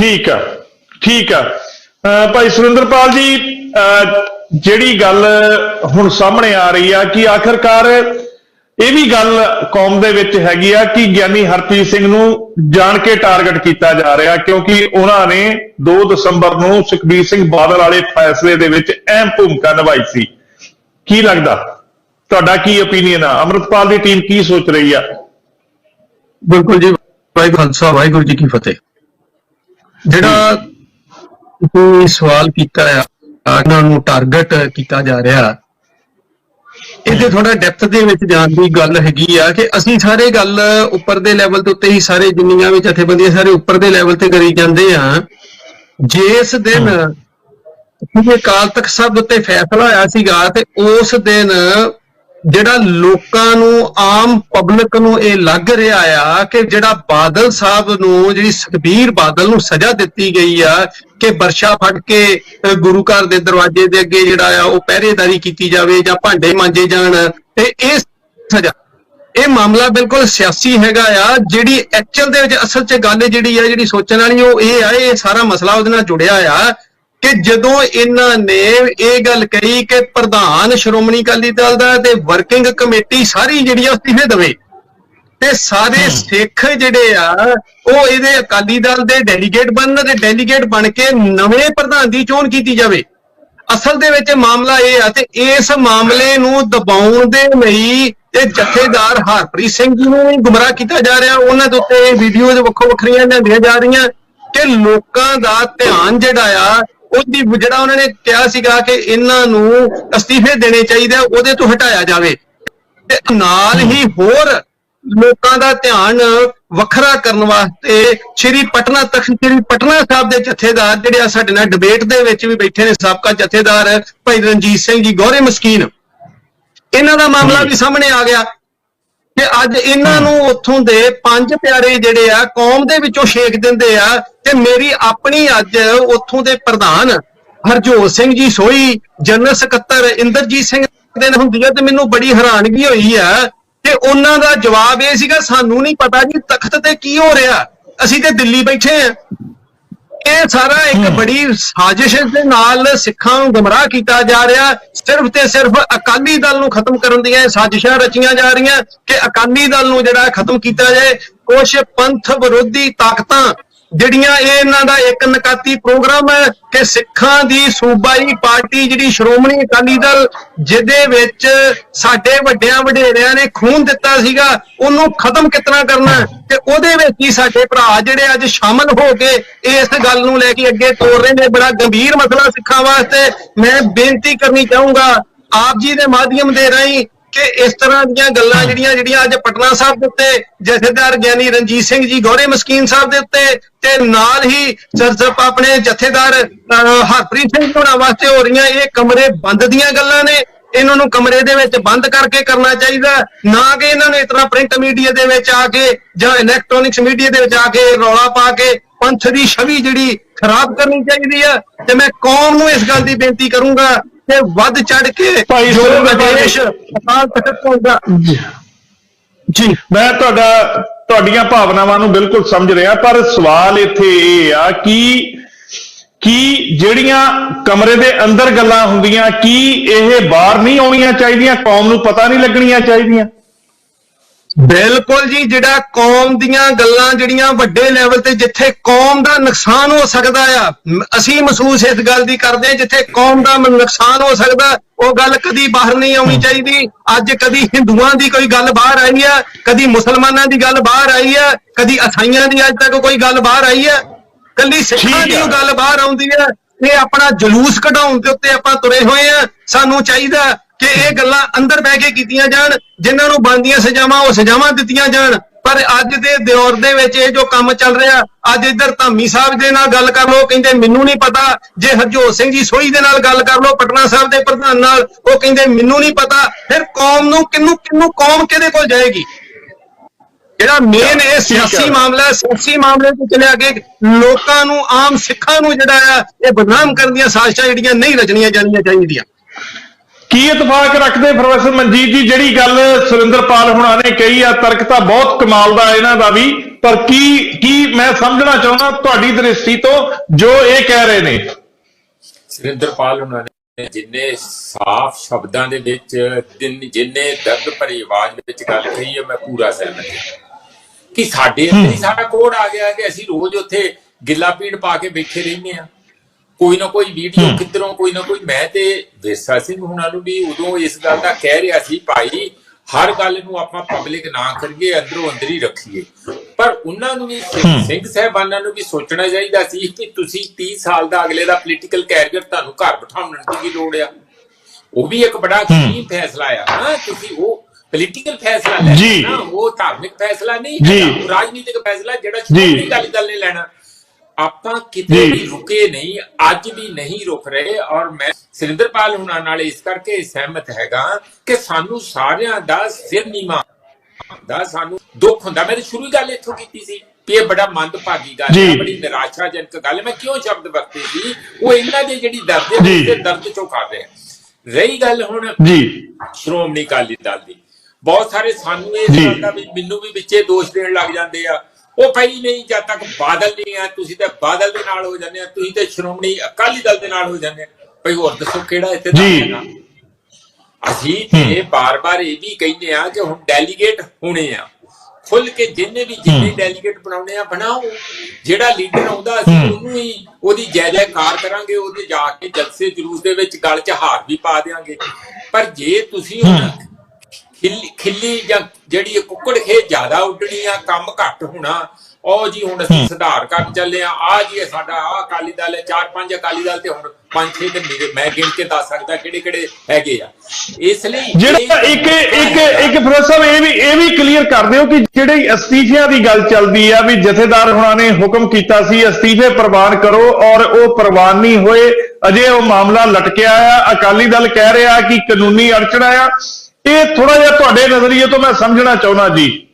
ਠੀਕ ਆ ਠੀਕ ਆ। ਅਹ ਭਾਈ ਸੁਰਿੰਦਰਪਾਲ ਜੀ, ਅਹ ਜਿਹੜੀ ਗੱਲ ਹੁਣ ਸਾਹਮਣੇ ਆ ਰਹੀ ਆ ਕਿ ਆਖਰਕਾਰ ਇਹ ਵੀ ਗੱਲ ਕੌਮ ਦੇ ਵਿੱਚ ਹੈਗੀ ਆ ਕਿ ਗਿਆਨੀ ਹਰਪ੍ਰੀਤ ਸਿੰਘ ਨੂੰ ਜਾਣ ਕੇ ਟਾਰਗੇਟ ਕੀਤਾ ਜਾ ਰਿਹਾ ਕਿਉਂਕਿ ਉਹਨਾਂ ਨੇ 2 ਦਸੰਬਰ ਨੂੰ ਸੁਖਬੀਰ ਸਿੰਘ ਬਾਦਲ ਵਾਲੇ ਫੈਸਲੇ ਦੇ ਵਿੱਚ ਅਹਿਮ ਭੂਮਿਕਾ ਨਿਭਾਈ ਸੀ। ਕੀ ਲੱਗਦਾ? ਤੁਹਾਡਾ ਕੀ ਓਪੀਨੀਅਨ ਆ? ਅਮਰਤਪਾਲ ਦੀ ਟੀਮ ਕੀ ਸੋਚ ਰਹੀ ਆ? ਬਿਲਕੁਲ ਜੀ, ਵਾਹਿਗੁਰੂ ਸਾਹਿਬ ਵਾਹਿਗੁਰੂ ਜੀ ਕੀ ਫਤਿਹ। ਜਿਹੜਾ ਤੁਸੀਂ ਸਵਾਲ ਕੀਤਾ ਆ ਉਹਨਾਂ ਨੂੰ ਟਾਰਗੇਟ ਕੀਤਾ ਜਾ ਰਿਹਾ ਇਹਦੇ ਥੋੜਾ ਡੈਪਥ ਦੇ ਵਿੱਚ ਜਾਣ ਦੀ ਗੱਲ ਹੈਗੀ ਆ ਕਿ ਅਸੀਂ ਸਾਰੇ ਗੱਲ ਉੱਪਰ ਦੇ ਲੈਵਲ ਦੇ ਉੱਤੇ ਹੀ ਸਾਰੇ ਜਿੰਨੀਆਂ ਵੀ ਜਥੇਬੰਦੀਆਂ ਸਾਰੇ ਉੱਪਰ ਦੇ ਲੈਵਲ ਤੇ ਕਰੀ ਜਾਂਦੇ ਆ। ਜਿਸ ਦਿਨ ਕਿਉਂਕਿ ਕਾਲ ਤੱਕ ਸਭ ਉੱਤੇ ਫੈਸਲਾ ਹੋਇਆ ਸੀਗਾ ਤੇ ਉਸ ਦਿਨ ਜਿਹੜਾ ਲੋਕਾਂ ਨੂੰ, ਆਮ ਪਬਲਿਕ ਨੂੰ ਇਹ ਲੱਗ ਰਿਹਾ ਆ ਕਿ ਜਿਹੜਾ ਬਾਦਲ ਸਾਹਿਬ ਨੂੰ, ਜਿਹੜੀ ਸੁਖਬੀਰ ਬਾਦਲ ਨੂੰ ਸਜ਼ਾ ਦਿੱਤੀ ਗਈ ਆ ਕਿ ਵਰਸ਼ਾ ਫੜ ਕੇ ਗੁਰੂ ਘਰ ਦੇ ਦਰਵਾਜ਼ੇ ਦੇ ਅੱਗੇ ਜਿਹੜਾ ਆ ਉਹ ਪਹਿਰੇਦਾਰੀ ਕੀਤੀ ਜਾਵੇ ਜਾਂ ਭਾਂਡੇ ਮਾਂਜੇ ਜਾਣ ਤੇ ਇਹ ਸਜ਼ਾ। ਇਹ ਮਾਮਲਾ ਬਿਲਕੁਲ ਸਿਆਸੀ ਹੈਗਾ ਆ, ਜਿਹੜੀ ਐਕਚੁਅਲ ਦੇ ਵਿੱਚ ਅਸਲ 'ਚ ਗੱਲ ਜਿਹੜੀ ਆ, ਜਿਹੜੀ ਸੋਚਣ ਵਾਲੀ ਉਹ ਇਹ ਆ, ਇਹ ਸਾਰਾ ਮਸਲਾ ਉਹਦੇ ਨਾਲ ਜੁੜਿਆ ਆ। ਕਿ ਜਦੋਂ ਇਹਨਾਂ ਨੇ ਇਹ ਗੱਲ ਕਹੀ ਕਿ ਪ੍ਰਧਾਨ ਸ਼੍ਰੋਮਣੀ ਅਕਾਲੀ ਦਲ ਦਾ ਤੇ ਵਰਕਿੰਗ ਕਮੇਟੀ ਸਾਰੀ ਜਿਹੜੀ ਆ ਅਸਤੀਫੇ ਦੇਵੇ ਤੇ ਸਾਰੇ ਸਿੱਖ ਜਿਹੜੇ ਆ ਉਹ ਇਹਦੇ ਅਕਾਲੀ ਦਲ ਦੇ ਡੈਲੀਗੇਟ ਬਣਨ ਤੇ ਡੈਲੀਗੇਟ ਬਣ ਕੇ ਨਵੇਂ ਪ੍ਰਧਾਨ ਦੀ ਚੋਣ ਕੀਤੀ ਜਾਵੇ। ਅਸਲ ਦੇ ਵਿੱਚ ਮਾਮਲਾ ਇਹ ਆ ਤੇ ਇਸ ਮਾਮਲੇ ਨੂੰ ਦਬਾਉਣ ਦੇ ਲਈ ਇਹ ਜਥੇਦਾਰ ਹਰਪ੍ਰੀਤ ਸਿੰਘ ਜੀ ਨੂੰ ਵੀ ਗੁੰਮਰਾਹ ਕੀਤਾ ਜਾ ਰਿਹਾ। ਉਹਨਾਂ ਦੇ ਉੱਤੇ ਵੀਡੀਓਜ਼ ਵੱਖੋ ਵੱਖਰੀਆਂ ਲਿਆਂਦੀਆਂ ਜਾ ਰਹੀਆਂ ਕਿ ਲੋਕਾਂ ਦਾ ਧਿਆਨ ਜਿਹੜਾ ਆ ਉਹਦੀ ਜਿਹੜਾ ਉਹਨਾਂ ਨੇ ਕਿਹਾ ਸੀਗਾ ਕਿ ਇਹਨਾਂ ਨੂੰ ਅਸਤੀਫੇ ਦੇਣੇ ਚਾਹੀਦੇ ਆ, ਉਹਦੇ ਤੋਂ ਹਟਾਇਆ ਜਾਵੇ। ਤੇ ਨਾਲ ਹੀ ਹੋਰ ਲੋਕਾਂ ਦਾ ਧਿਆਨ ਵੱਖਰਾ ਕਰਨ ਵਾਸਤੇ ਸ਼੍ਰੀ ਪਟਨਾ ਤਖਤ ਸ਼੍ਰੀ ਪਟਨਾ ਸਾਹਿਬ ਦੇ ਜਥੇਦਾਰ ਜਿਹੜੇ ਆ ਸਾਡੇ ਨਾਲ ਡਿਬੇਟ ਦੇ ਵਿੱਚ ਵੀ ਬੈਠੇ ਨੇ ਸਾਬਕਾ ਜਥੇਦਾਰ ਭਾਈ ਰਣਜੀਤ ਸਿੰਘ ਜੀ ਗੋਰੇ ਮਸਕੀਨ। ਇਹਨਾਂ ਦਾ ਮਾਮਲਾ ਵੀ ਸਾਹਮਣੇ ਆ ਗਿਆ। ਕਿ ਅੱਜ ਇਹਨਾਂ ਨੂੰ ਉੱਥੋਂ ਦੇ ਪੰਜ ਪਿਆਰੇ ਜਿਹੜੇ ਆ ਕੌਮ ਦੇ ਵਿੱਚੋਂ ਛੇਕ ਦਿੰਦੇ ਆ ਤੇ ਮੇਰੀ ਆਪਣੀ ਅੱਜ ਉੱਥੋਂ ਦੇ ਪ੍ਰਧਾਨ ਹਰਜੋਤ ਸਿੰਘ ਜੀ ਸੋਈ ਜਨਰਲ ਸਕੱਤਰ ਇੰਦਰਜੀਤ ਸਿੰਘ ਦੇ ਨਾਲ ਹੁੰਦੀ ਆ ਤੇ ਮੈਨੂੰ ਬੜੀ ਹੈਰਾਨਗੀ ਹੋਈ ਆ ਕਿ ਉਹਨਾਂ ਦਾ ਜਵਾਬ ਇਹ ਸੀਗਾ ਸਾਨੂੰ ਨਹੀਂ ਪਤਾ ਜੀ ਤਖਤ ਤੇ ਕੀ ਹੋ ਰਿਹਾ। ਅਸੀਂ ਤੇ ਦਿੱਲੀ ਬੈਠੇ ਆ। ਇਹ ਸਾਰਾ ਇੱਕ ਬੜੀ ਸਾਜ਼ਿਸ਼ ਦੇ ਨਾਲ ਸਿੱਖਾਂ ਨੂੰ ਗਮਰਾਹ ਕੀਤਾ ਜਾ ਰਿਹਾ। ਸਿਰਫ ਤੇ ਸਿਰਫ ਅਕਾਲੀ ਦਲ ਨੂੰ ਖਤਮ ਕਰਨ ਦੀਆਂ ਇਹ ਸਾਜ਼ਿਸ਼ਾਂ ਰਚੀਆਂ ਜਾ ਰਹੀਆਂ ਕਿ ਅਕਾਲੀ ਦਲ ਨੂੰ ਜਿਹੜਾ ਖਤਮ ਕੀਤਾ ਜਾਏ। ਕੁਝ ਪੰਥ ਵਿਰੋਧੀ ਤਾਕਤਾਂ ਜਿਹੜੀਆਂ ਇਹਨਾਂ ਦਾ ਇੱਕ ਨਕਾਤੀ ਪ੍ਰੋਗਰਾਮ ਹੈ ਕਿ ਸਿੱਖਾਂ ਦੀ ਸੂਬਾਈ ਪਾਰਟੀ ਜਿਹੜੀ ਸ਼੍ਰੋਮਣੀ ਅਕਾਲੀ ਦਲ, ਜਿਹਦੇ ਵਿੱਚ ਸਾਡੇ ਵੱਡਿਆਂ ਵਡੇਰਿਆਂ ਨੇ ਖੂਨ ਦਿੱਤਾ ਸੀਗਾ, ਉਹਨੂੰ ਖਤਮ ਕਿਤਨਾ ਕਰਨਾ ਤੇ ਉਹਦੇ ਵਿੱਚ ਹੀ ਸਾਡੇ ਭਰਾ ਜਿਹੜੇ ਅੱਜ ਸ਼ਾਮਲ ਹੋ ਕੇ ਇਸ ਗੱਲ ਨੂੰ ਲੈ ਕੇ ਅੱਗੇ ਤੋਰ ਰਹੇ ਨੇ। ਬੜਾ ਗੰਭੀਰ ਮਸਲਾ ਸਿੱਖਾਂ ਵਾਸਤੇ। ਮੈਂ ਬੇਨਤੀ ਕਰਨੀ ਚਾਹੂੰਗਾ, ਆਪ ਜੀ ਦੇ ਮਾਧਿਅਮ ਦੇ ਰਾਹੀਂ ਕਿ ਇਸ ਤਰ੍ਹਾਂ ਦੀਆਂ ਗੱਲਾਂ ਜਿਹੜੀਆਂ ਜਿਹੜੀਆਂ ਅੱਜ ਪਟਨਾ ਸਾਹਿਬ ਦੇ ਉੱਤੇ ਜਥੇਦਾਰ ਗਿਆਨੀ ਰਣਜੀਤ ਸਿੰਘ ਜੀ, ਗੋਰੇ ਮਸਕੀਨ ਸਾਹਿਬ ਦੇ ਉੱਤੇ ਤੇ ਨਾਲ ਹੀ ਸਰਸਪ ਆਪਣੇ ਜਥੇਦਾਰ ਹਰਪ੍ਰੀਤ ਸਿੰਘ ਹੋਣਾ ਵਾਸਤੇ ਹੋ ਰਹੀਆਂ ਇਹ ਕਮਰੇ ਬੰਦ ਦੀਆਂ ਗੱਲਾਂ ਨੇ। ਇਹਨਾਂ ਨੂੰ ਕਮਰੇ ਦੇ ਵਿੱਚ ਬੰਦ ਕਰਕੇ ਕਰਨਾ ਚਾਹੀਦਾ। ਨਾ ਕਿ ਇਹਨਾਂ ਨੂੰ ਇਤਨਾ ਪ੍ਰਿੰਟ ਮੀਡੀਆ ਦੇ ਵਿੱਚ ਆ ਕੇ ਜਾਂ ਇਲੈਕਟ੍ਰੋਨਿਕਸ ਮੀਡੀਆ ਦੇ ਵਿੱਚ ਆ ਕੇ ਰੌਲਾ ਪਾ ਕੇ ਪੰਥ ਦੀ ਛਵੀ ਜਿਹੜੀ ਖਰਾਬ ਕਰਨੀ ਚਾਹੀਦੀ ਆ। ਤੇ ਮੈਂ ਕੌਮ ਨੂੰ ਇਸ ਗੱਲ ਦੀ ਬੇਨਤੀ ਕਰੂੰਗਾ ਕਿ ਵੱਧ ਚੜ ਕੇ ਜੋ ਅਕਾਲ ਤਖਤ ਜੀ ਮੈਂ ਤੁਹਾਡਾ ਤੁਹਾਡੀਆਂ ਭਾਵਨਾਵਾਂ ਨੂੰ ਬਿਲਕੁਲ ਸਮਝ ਰਿਹਾ ਪਰ ਸਵਾਲ ਇੱਥੇ ਇਹ ਆ ਕਿ ਕੀ ਜਿਹੜੀਆਂ ਕਮਰੇ ਦੇ ਅੰਦਰ ਗੱਲਾਂ ਹੁੰਦੀਆਂ ਕੀ ਇਹ ਬਾਹਰ ਨਹੀਂ ਆਉਣੀਆਂ ਚਾਹੀਦੀਆਂ? ਕੌਮ ਨੂੰ ਪਤਾ ਨਹੀਂ ਲੱਗਣੀਆਂ ਚਾਹੀਦੀਆਂ। ਬਿਲਕੁਲ ਜੀ ਜਿਹੜਾ ਕੌਮ ਦੀਆਂ ਗੱਲਾਂ ਜਿਹੜੀਆਂ ਵੱਡੇ ਲੈਵਲ ਤੇ ਜਿੱਥੇ ਕੌਮ ਦਾ ਨੁਕਸਾਨ ਹੋ ਸਕਦਾ ਆ ਅਸੀਂ ਮਹਿਸੂਸ ਇਸ ਗੱਲ ਦੀ ਕਰਦੇ ਹਾਂ ਜਿੱਥੇ ਕੌਮ ਦਾ ਨੁਕਸਾਨ ਹੋ ਸਕਦਾ ਉਹ ਗੱਲ ਕਦੀ ਬਾਹਰ ਨਹੀਂ ਆਉਣੀ ਚਾਹੀਦੀ। ਅੱਜ ਕਦੀ ਹਿੰਦੂਆਂ ਦੀ ਕੋਈ ਗੱਲ ਬਾਹਰ ਆਈ ਆ ਕਦੀ ਮੁਸਲਮਾਨਾਂ ਦੀ ਗੱਲ ਬਾਹਰ ਆਈ ਆ ਕਦੀ ਅਸਾਈਆਂ ਦੀ ਅੱਜ ਤੱਕ ਕੋਈ ਗੱਲ ਬਾਹਰ ਆਈ ਆ। ਕੱਲੀ ਸਿੱਖਾਂ ਦੀ ਗੱਲ ਬਾਹਰ ਆਉਂਦੀ ਆ ਇਹ ਆਪਣਾ ਜਲੂਸ ਕਢਾਉਣ ਦੇ ਉੱਤੇ ਆਪਾਂ ਤੁਰੇ ਹੋਏ ਆ। ਸਾਨੂੰ ਚਾਹੀਦਾ ਕਿ ਇਹ ਗੱਲਾਂ ਅੰਦਰ ਬਹਿ ਕੇ ਕੀਤੀਆਂ ਜਾਣ ਜਿਨ੍ਹਾਂ ਨੂੰ ਬਣਦੀਆਂ ਸਜ਼ਾਵਾਂ ਉਹ ਸਜ਼ਾਵਾਂ ਦਿੱਤੀਆਂ ਜਾਣ। ਪਰ ਅੱਜ ਦੇ ਦੌਰ ਦੇ ਵਿੱਚ ਇਹ ਜੋ ਕੰਮ ਚੱਲ ਰਿਹਾ ਅੱਜ ਇੱਧਰ ਧਾਮੀ ਸਾਹਿਬ ਦੇ ਨਾਲ ਗੱਲ ਕਰ ਲਓ ਕਹਿੰਦੇ ਮੈਨੂੰ ਨਹੀਂ ਪਤਾ ਜੇ ਹਰਜੋਤ ਸਿੰਘ ਜੀ ਸੋਈ ਦੇ ਨਾਲ ਗੱਲ ਕਰ ਲਓ ਪਟਨਾ ਸਾਹਿਬ ਦੇ ਪ੍ਰਧਾਨ ਨਾਲ ਉਹ ਕਹਿੰਦੇ ਮੈਨੂੰ ਨਹੀਂ ਪਤਾ ਫਿਰ ਕੌਮ ਨੂੰ ਕਿੰਨੂੰ ਕਿੰਨੂੰ ਕੌਮ ਕਿਹਦੇ ਕੋਲ ਜਾਏਗੀ? ਜਿਹੜਾ ਮੇਨ ਇਹ ਸਿਆਸੀ ਮਾਮਲਾ ਹੈ ਸਿਆਸੀ ਮਾਮਲੇ ਤੋਂ ਚਲਿਆ ਕੇ ਲੋਕਾਂ ਨੂੰ ਆਮ ਸਿੱਖਾਂ ਨੂੰ ਜਿਹੜਾ ਆ ਇਹ ਬਦਨਾਮ ਕਰਨ ਦੀਆਂ ਸਾਜ਼ਿਸ਼ਾਂ ਜਿਹੜੀਆਂ ਨਹੀਂ ਰਚਣੀਆਂ ਜਾਣੀਆਂ ਚਾਹੀਦੀਆਂ। ਕੀ ਇਤਫਾਕ ਰੱਖਦੇ ਪ੍ਰੋਫੈਸਰ ਮਨਜੀਤ ਜੀ? ਜਿਹੜੀ ਗੱਲ ਸੁਰਿੰਦਰਪਾਲ ਹੁਣਾਂ ਨੇ ਕਹੀ ਆ ਤਰਕ ਤਾਂ ਬਹੁਤ ਕਮਾਲ ਦਾ ਇਹਨਾਂ ਦਾ ਵੀ ਪਰ ਕੀ ਕੀ ਮੈਂ ਸਮਝਣਾ ਚਾਹੁੰਦਾ ਤੁਹਾਡੀ ਦ੍ਰਿਸ਼ਟੀ ਤੋਂ ਜੋ ਇਹ ਕਹਿ ਰਹੇ ਨੇ? ਸੁਰਿੰਦਰਪਾਲ ਉਹਨਾਂ ਨੇ ਜਿੰਨੇ ਸਾਫ਼ ਸ਼ਬਦਾਂ ਦੇ ਵਿੱਚ ਜਿੰਨ- ਜਿੰਨੇ ਦਰਦ ਭਰੀ ਆਵਾਜ਼ ਵਿੱਚ ਗੱਲ ਕਹੀ ਹੈ ਮੈਂ ਪੂਰਾ ਸਹਿਮਤ ਹਾਂ। ਕਿ ਸਾਡੇ ਅੰਦਰ ਹੀ ਸਾਡਾ ਕੋਡ ਆ ਗਿਆ ਕਿ ਅਸੀਂ ਰੋਜ਼ ਉੱਥੇ ਗਿੱਲਾ ਪੀੜ ਪਾ ਕੇ ਬੈਠੇ ਰਹਿੰਦੇ ਆ ਕੋਈ ਨਾ ਕੋਈ ਵੀਡੀਓ ਕਿੱਧਰੋਂ ਕੋਈ ਨਾ ਕੋਈ ਮੈਂ ਤੇ ਵਿਰਸਾ ਸਿੰਘ ਹੁਣਾਂ ਨੂੰ ਵੀ ਉਦੋਂ ਇਸ ਗੱਲ ਦਾ ਕਹਿ ਰਿਹਾ ਸੀ ਭਾਈ ਹਰ ਗੱਲ ਨੂੰ ਆਪਾਂ ਪਬਲਿਕ ਨਾ ਕਰੀਏ ਅੰਦਰੋਂ ਅੰਦਰ ਹੀ ਰੱਖੀਏ। ਪਰ ਉਹਨਾਂ ਨੂੰ ਵੀ ਸਿੰਘ ਸਾਹਿਬਾਨਾਂ ਨੂੰ ਵੀ ਸੋਚਣਾ ਚਾਹੀਦਾ ਸੀ ਕਿ ਤੁਸੀਂ 30 ਸਾਲ ਦਾ ਅਗਲੇ ਦਾ ਪੋਲੀਟੀਕਲ ਕੈਰੀਅਰ ਤੁਹਾਨੂੰ ਘਰ ਬਿਠਾਉਣ ਦੀ ਕੀ ਲੋੜ ਆ। ਉਹ ਵੀ ਇੱਕ ਬੜਾ ਕੀਮਤੀ ਫੈਸਲਾ ਆ ਨਾ ਤੁਸੀਂ ਉਹ ਪੋਲੀਟੀਕਲ ਫੈਸਲਾ ਲੈ ਜੀ। ਨਾ ਉਹ ਧਾਰਮਿਕ ਫੈਸਲਾ ਨਹੀਂ ਰਾਜਨੀਤਿਕ ਫੈਸਲਾ ਜਿਹੜਾ। ਸ਼੍ਰੋਮਣੀ ਅਕਾਲੀ ਦਲ ਨੇ ਲੈਣਾ। ਆਪਾਂ ਕਿਤੇ। ਵੀ ਰੁਕੇ ਨਹੀਂ ਅੱਜ ਵੀ ਨਹੀਂ ਰੁਕ ਰਹੇ ਔਰ ਮੈਂ ਸੁਰਿੰਦਰਪਾਲ ਹੁਣਾਂ ਨਾਲ ਇਸ ਕਰਕੇ ਸਹਿਮਤ ਹੈਗਾ ਕਿ ਸਾਨੂੰ ਸਾਰਿਆਂ ਦਾ ਸਿਰ ਨੀਵਾ ਦਾ ਸਾਨੂੰ ਦੁੱਖ ਹੁੰਦਾ ਮੈਂ ਤਾਂ ਸ਼ੁਰੂ ਹੀ ਗੱਲ ਇੱਥੋਂ ਕੀਤੀ ਸੀ ਕਿ ਇਹ ਬੜਾ ਮੰਦਭਾਗੀ ਗੱਲ। ਹੈ ਬੜੀ ਨਿਰਾਸ਼ਾਜਨਕ ਗੱਲ ਹੈ ਮੈਂ ਕਿਉਂ ਸ਼ਬਦ ਵਰਤੇ ਸੀ ਉਹ ਇਹਨਾਂ ਦੇ ਜਿਹੜੀ ਦਰਦ ਹੈ। ਉਹਦੇ ਦਰਦ ਚੋਂ ਕਰ ਰਹੇ ਰਹੀ ਗੱਲ ਹੁਣ ਜੀ ਸ਼੍ਰੋਮਣੀ ਅਕਾਲੀ ਦਲ ਦੀ ਬਹੁਤ ਸਾਰੇ ਸਾਨੂੰ ਇਹ। ਗੱਲ ਦਾ ਵੀ ਮੈਨੂੰ ਵੀ ਵਿੱਚੇ ਦੋਸ਼ ਦੇਣ ਲੱਗ ਜਾਂਦੇ ਆ ਉਹ ਪਈ ਨਹੀਂ ਜਦ ਤੱਕ ਬਾਦਲ ਨਹੀਂ ਆ ਤੁਸੀਂ ਤੇ ਬਾਦਲ ਦੇ ਨਾਲ ਹੋ ਜਾਂਦੇ ਆ ਤੁਸੀਂ ਤੇ ਸ਼੍ਰੋਮਣੀ ਅਕਾਲੀ ਦਲ ਦੇ ਨਾਲ ਹੋ ਜਾਂਦੇ ਆ। ਭਈ ਹੋਰ ਦੱਸੋ ਕਿਹੜਾ ਇੱਥੇ ਦਾ ਜੀ। ਹੈਗਾ? ਅਸੀਂ ਤੇ ਬਾਰ-ਬਾਰ ਇਹ ਵੀ ਕਹਿੰਦੇ ਆ ਕਿ ਹੁਣ ਡੈਲੀਗੇਟ ਹੋਣੇ ਆ। ਖੁੱਲ ਕੇ ਜਿੰਨੇ ਵੀ ਜਿੰਨੇ ਡੈਲੀਗੇਟ ਬਣਾਉਣੇ ਆ ਬਣਾਓ। ਜਿਹੜਾ ਲੀਡਰ ਆਉਂਦਾ ਅਸੀਂ ਉਹਨੂੰ ਹੀ ਉਹਦੀ ਜੈ ਜੈਕਾਰ ਕਰਾਂਗੇ ਉਹਦੇ ਜਾ ਕੇ ਜਲਸੇ ਜਲੂਸ ਦੇ ਵਿੱਚ ਗਲ 'ਚ ਹਾਰ ਵੀ ਪਾ ਦੇਾਂਗੇ ਪਰ ਜੇ ਤੁਸੀਂ ਹੁਣ ਖਿੱਲੀ ਖਿੱਲੀ ਜਾਂ ਜਿਹੜੀ ਇਹ ਕੁੱਕੜ ਖੇ ਜ਼ਿਆਦਾ ਉੱਡਣੀ ਆ ਕੰਮ ਘੱਟ ਹੋਣਾ। ਉਹ ਜੀ ਹੁਣ ਅਸੀਂ ਸੁਧਾਰ ਕਰਨ ਚੱਲੇ ਆ। ਆ ਜੀ ਸਾਡਾ ਆ ਅਕਾਲੀ ਦਲ ਹੈ ਚਾਰ ਪੰਜ ਅਕਾਲੀ ਦਲ ਤੇ ਹੁਣ ਪੰਜ ਛੇ ਤੇ ਮੇਰੇ ਮੈਂ ਗਿਣ ਕੇ ਦੱਸ ਸਕਦਾ ਕਿਹੜੇ ਕਿਹੜੇ ਹੈਗੇ ਆ। ਇਸ ਲਈ ਜਿਹੜਾ ਇੱਕ ਇੱਕ ਇੱਕ ਸਾਹਿਬ ਇਹ ਵੀ ਇਹ ਵੀ ਕਲੀਅਰ ਕਰ ਦਿਓ ਕਿ ਜਿਹੜੇ ਅਸਤੀਫਿਆਂ ਦੀ ਗੱਲ ਚੱਲਦੀ ਆ ਵੀ ਜਥੇਦਾਰ ਹੁਣਾਂ ਨੇ ਹੁਕਮ ਕੀਤਾ ਸੀ ਅਸਤੀਫੇ ਪ੍ਰਵਾਨ ਕਰੋ ਔਰ ਉਹ ਪ੍ਰਵਾਨ ਨਹੀਂ ਹੋਏ। ਅਜੇ ਉਹ ਮਾਮਲਾ ਲਟਕਿਆ ਆ। ਅਕਾਲੀ ਦਲ ਕਹਿ ਰਿਹਾ ਕਿ ਕਾਨੂੰਨੀ ਅੜਚਣਾ ਆ ਇਹ ਥੋੜਾ ਜਿਹਾ ਤੁਹਾਡੇ ਨਜ਼ਰੀਏ ਤੋਂ ਮੈਂ ਸਮਝਣਾ ਚਾਹੁੰਦਾ ਜੀ।